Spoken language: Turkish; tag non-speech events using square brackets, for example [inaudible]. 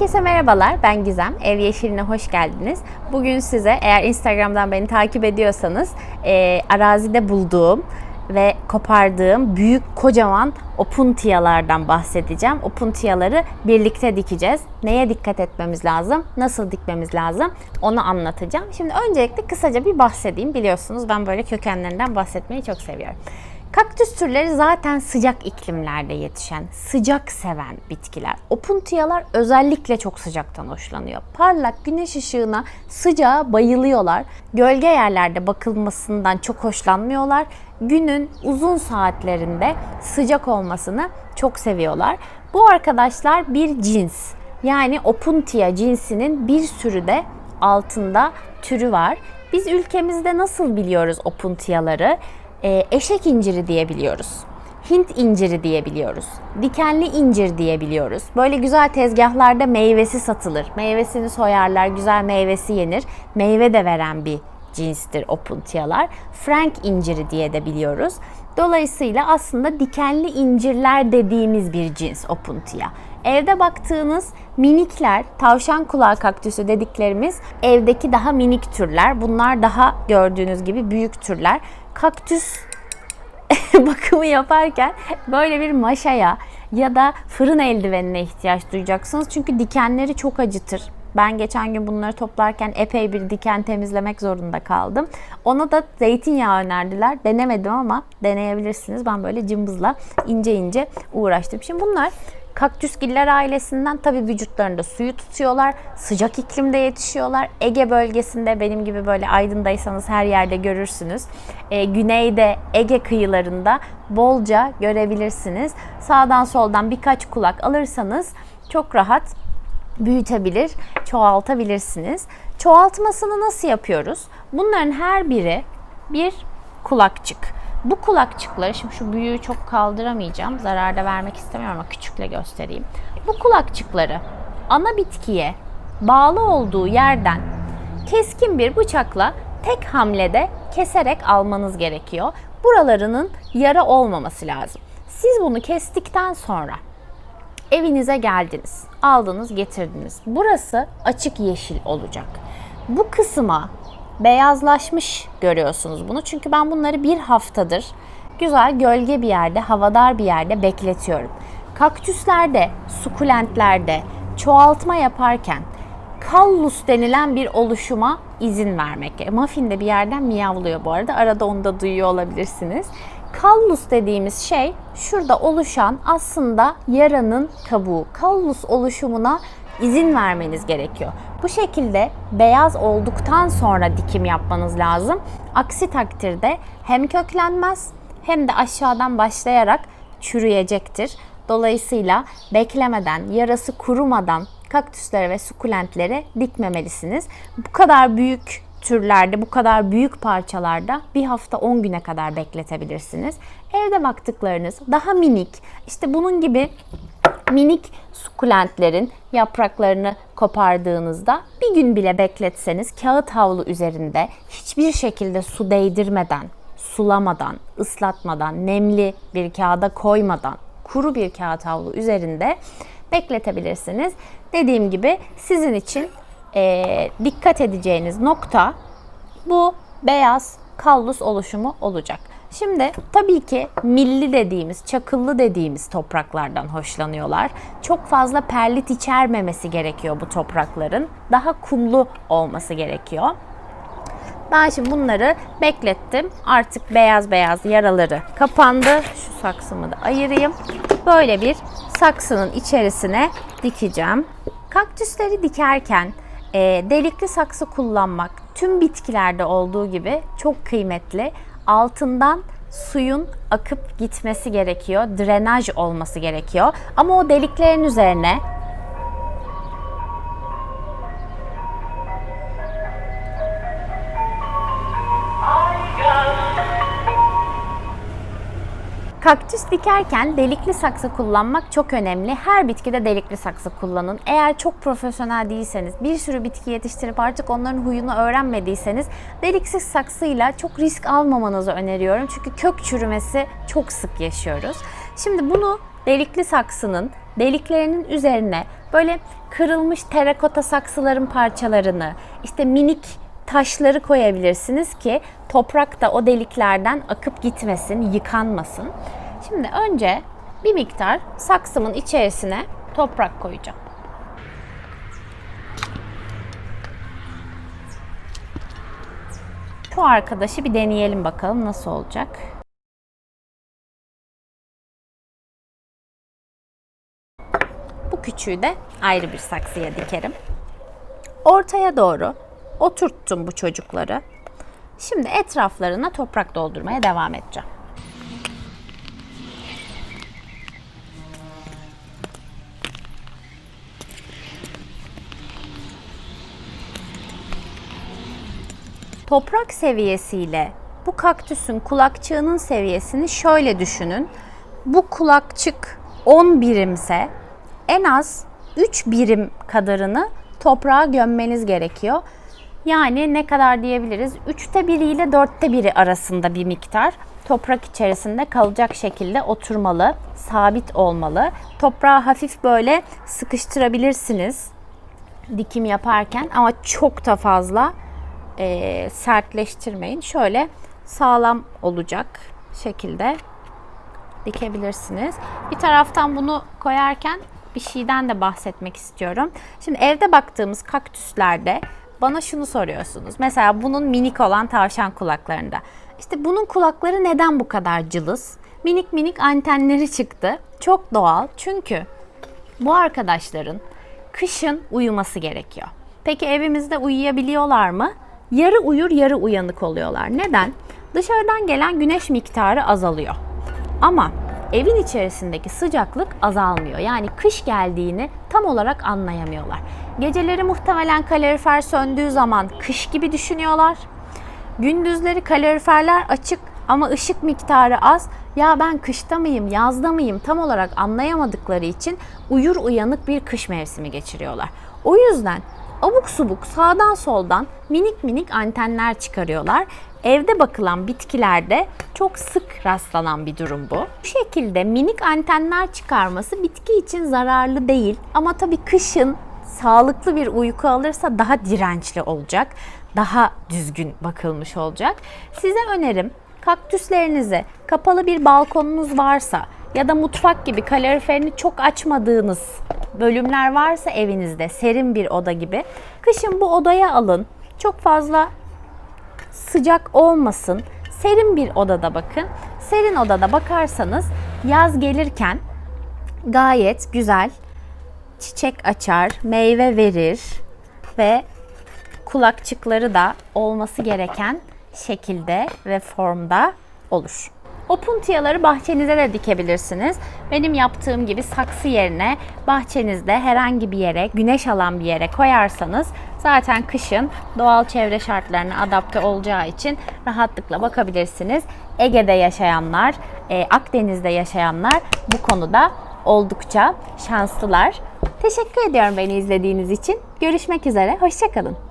Herkese merhabalar. Ben Gizem. Ev Yeşiline hoş geldiniz. Bugün size eğer Instagram'dan beni takip ediyorsanız e, arazide bulduğum ve kopardığım büyük kocaman opuntiyalardan bahsedeceğim. Opuntiyaları birlikte dikeceğiz. Neye dikkat etmemiz lazım? Nasıl dikmemiz lazım? Onu anlatacağım. Şimdi öncelikle kısaca bir bahsedeyim. Biliyorsunuz ben böyle kökenlerinden bahsetmeyi çok seviyorum. Kaktüs türleri zaten sıcak iklimlerde yetişen, sıcak seven bitkiler. Opuntiyalar özellikle çok sıcaktan hoşlanıyor. Parlak güneş ışığına, sıcağa bayılıyorlar. Gölge yerlerde bakılmasından çok hoşlanmıyorlar. Günün uzun saatlerinde sıcak olmasını çok seviyorlar. Bu arkadaşlar bir cins. Yani Opuntia cinsinin bir sürü de altında türü var. Biz ülkemizde nasıl biliyoruz Opuntiyaları? E, eşek inciri diyebiliyoruz. Hint inciri diyebiliyoruz. Dikenli incir diyebiliyoruz. Böyle güzel tezgahlarda meyvesi satılır. Meyvesini soyarlar, güzel meyvesi yenir. Meyve de veren bir cinstir opuntiyalar. Frank inciri diye de biliyoruz. Dolayısıyla aslında dikenli incirler dediğimiz bir cins opuntiya. Evde baktığınız minikler, tavşan kulağı kaktüsü dediklerimiz evdeki daha minik türler. Bunlar daha gördüğünüz gibi büyük türler. Kaktüs [laughs] bakımı yaparken böyle bir maşaya ya da fırın eldivenine ihtiyaç duyacaksınız. Çünkü dikenleri çok acıtır. Ben geçen gün bunları toplarken epey bir diken temizlemek zorunda kaldım. Ona da zeytinyağı önerdiler. Denemedim ama deneyebilirsiniz. Ben böyle cımbızla ince ince uğraştım. Şimdi bunlar Kaktüsgiller ailesinden tabii vücutlarında suyu tutuyorlar. Sıcak iklimde yetişiyorlar. Ege bölgesinde benim gibi böyle Aydın'daysanız her yerde görürsünüz. E, güneyde Ege kıyılarında bolca görebilirsiniz. Sağdan soldan birkaç kulak alırsanız çok rahat büyütebilir, çoğaltabilirsiniz. Çoğaltmasını nasıl yapıyoruz? Bunların her biri bir kulakçık. Bu kulakçıkları, şimdi şu büyüğü çok kaldıramayacağım. Zarar da vermek istemiyorum ama küçükle göstereyim. Bu kulakçıkları ana bitkiye bağlı olduğu yerden keskin bir bıçakla tek hamlede keserek almanız gerekiyor. Buralarının yara olmaması lazım. Siz bunu kestikten sonra evinize geldiniz. Aldınız, getirdiniz. Burası açık yeşil olacak. Bu kısma beyazlaşmış görüyorsunuz bunu. Çünkü ben bunları bir haftadır güzel gölge bir yerde, havadar bir yerde bekletiyorum. Kaktüslerde, sukulentlerde çoğaltma yaparken kallus denilen bir oluşuma izin vermek. Muffin de bir yerden miyavlıyor bu arada. Arada onu da duyuyor olabilirsiniz. Kallus dediğimiz şey şurada oluşan aslında yaranın kabuğu. Kallus oluşumuna izin vermeniz gerekiyor. Bu şekilde beyaz olduktan sonra dikim yapmanız lazım. Aksi takdirde hem köklenmez hem de aşağıdan başlayarak çürüyecektir. Dolayısıyla beklemeden, yarası kurumadan kaktüslere ve sukulentlere dikmemelisiniz. Bu kadar büyük türlerde, bu kadar büyük parçalarda bir hafta 10 güne kadar bekletebilirsiniz. Evde baktıklarınız daha minik, işte bunun gibi minik sukulentlerin yapraklarını kopardığınızda bir gün bile bekletseniz kağıt havlu üzerinde hiçbir şekilde su değdirmeden, sulamadan, ıslatmadan, nemli bir kağıda koymadan, kuru bir kağıt havlu üzerinde bekletebilirsiniz. Dediğim gibi sizin için e, dikkat edeceğiniz nokta bu beyaz kallus oluşumu olacak. Şimdi tabii ki milli dediğimiz, çakıllı dediğimiz topraklardan hoşlanıyorlar. Çok fazla perlit içermemesi gerekiyor bu toprakların. Daha kumlu olması gerekiyor. Ben şimdi bunları beklettim. Artık beyaz beyaz yaraları kapandı. Şu saksımı da ayırayım. Böyle bir saksının içerisine dikeceğim. Kaktüsleri dikerken e, delikli saksı kullanmak tüm bitkilerde olduğu gibi çok kıymetli altından suyun akıp gitmesi gerekiyor. Drenaj olması gerekiyor. Ama o deliklerin üzerine Kaktüs dikerken delikli saksı kullanmak çok önemli. Her bitkide delikli saksı kullanın. Eğer çok profesyonel değilseniz, bir sürü bitki yetiştirip artık onların huyunu öğrenmediyseniz deliksiz saksıyla çok risk almamanızı öneriyorum. Çünkü kök çürümesi çok sık yaşıyoruz. Şimdi bunu delikli saksının deliklerinin üzerine böyle kırılmış terakota saksıların parçalarını, işte minik taşları koyabilirsiniz ki toprak da o deliklerden akıp gitmesin, yıkanmasın. Şimdi önce bir miktar saksımın içerisine toprak koyacağım. Şu arkadaşı bir deneyelim bakalım nasıl olacak. Bu küçüğü de ayrı bir saksıya dikerim. Ortaya doğru oturttum bu çocukları. Şimdi etraflarına toprak doldurmaya devam edeceğim. Toprak seviyesiyle bu kaktüsün kulakçığının seviyesini şöyle düşünün. Bu kulakçık 10 birimse en az 3 birim kadarını toprağa gömmeniz gerekiyor. Yani ne kadar diyebiliriz? 3'te 1 ile 4'te 1'i arasında bir miktar toprak içerisinde kalacak şekilde oturmalı, sabit olmalı. Toprağı hafif böyle sıkıştırabilirsiniz dikim yaparken ama çok da fazla e, sertleştirmeyin. Şöyle sağlam olacak şekilde dikebilirsiniz. Bir taraftan bunu koyarken bir şeyden de bahsetmek istiyorum. Şimdi evde baktığımız kaktüslerde bana şunu soruyorsunuz. Mesela bunun minik olan tavşan kulaklarında. İşte bunun kulakları neden bu kadar cılız? Minik minik antenleri çıktı. Çok doğal. Çünkü bu arkadaşların kışın uyuması gerekiyor. Peki evimizde uyuyabiliyorlar mı? Yarı uyur, yarı uyanık oluyorlar. Neden? Dışarıdan gelen güneş miktarı azalıyor. Ama evin içerisindeki sıcaklık azalmıyor. Yani kış geldiğini tam olarak anlayamıyorlar. Geceleri muhtemelen kalorifer söndüğü zaman kış gibi düşünüyorlar. Gündüzleri kaloriferler açık ama ışık miktarı az. Ya ben kışta mıyım, yazda mıyım tam olarak anlayamadıkları için uyur uyanık bir kış mevsimi geçiriyorlar. O yüzden abuk subuk sağdan soldan minik minik antenler çıkarıyorlar. Evde bakılan bitkilerde çok sık rastlanan bir durum bu. Bu şekilde minik antenler çıkarması bitki için zararlı değil ama tabii kışın sağlıklı bir uyku alırsa daha dirençli olacak, daha düzgün bakılmış olacak. Size önerim kaktüslerinizi kapalı bir balkonunuz varsa ya da mutfak gibi kaloriferini çok açmadığınız bölümler varsa evinizde serin bir oda gibi kışın bu odaya alın. Çok fazla sıcak olmasın. Serin bir odada bakın. Serin odada bakarsanız yaz gelirken gayet güzel çiçek açar, meyve verir ve kulakçıkları da olması gereken şekilde ve formda olur. O puntiyaları bahçenize de dikebilirsiniz. Benim yaptığım gibi saksı yerine bahçenizde herhangi bir yere, güneş alan bir yere koyarsanız zaten kışın doğal çevre şartlarına adapte olacağı için rahatlıkla bakabilirsiniz. Ege'de yaşayanlar, e, Akdeniz'de yaşayanlar bu konuda oldukça şanslılar. Teşekkür ediyorum beni izlediğiniz için. Görüşmek üzere, hoşçakalın.